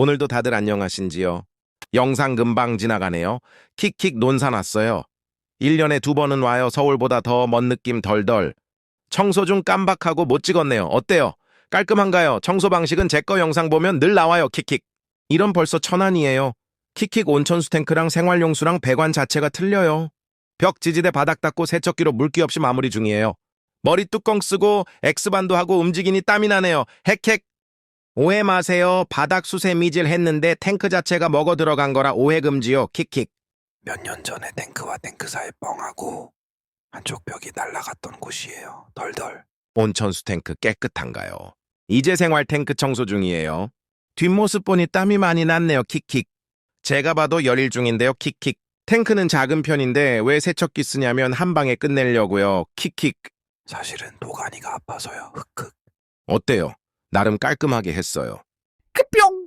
오늘도 다들 안녕하신지요? 영상 금방 지나가네요. 킥킥 논산 왔어요. 1년에 두 번은 와요. 서울보다 더 먼 느낌 덜덜. 청소 중 깜박하고 못 찍었네요. 어때요? 깔끔한가요? 청소 방식은 제 거 영상 보면 늘 나와요. 킥킥. 이런 벌써 천안이에요. 킥킥 온천수 탱크랑 생활용수랑 배관 자체가 틀려요. 벽 지지대 바닥 닦고 세척기로 물기 없이 마무리 중이에요. 머리 뚜껑 쓰고 X반도 하고 움직이니 땀이 나네요. 헥헥. 오해 마세요. 바닥 수세 미질 했는데 탱크 자체가 먹어 들어간 거라 오해 금지요. 킥킥. 몇 년 전에 탱크와 탱크 사이 뻥하고 한쪽 벽이 날아갔던 곳이에요. 덜덜. 온천수 탱크 깨끗한가요? 이제 생활 탱크 청소 중이에요. 뒷모습 보니 땀이 많이 났네요. 킥킥. 제가 봐도 열일 중인데요. 킥킥. 탱크는 작은 편인데 왜 세척기 쓰냐면 한 방에 끝내려고요. 킥킥. 사실은 도가니가 아파서요. 흑흑. 어때요? 나름 깔끔하게 했어요. 뿅!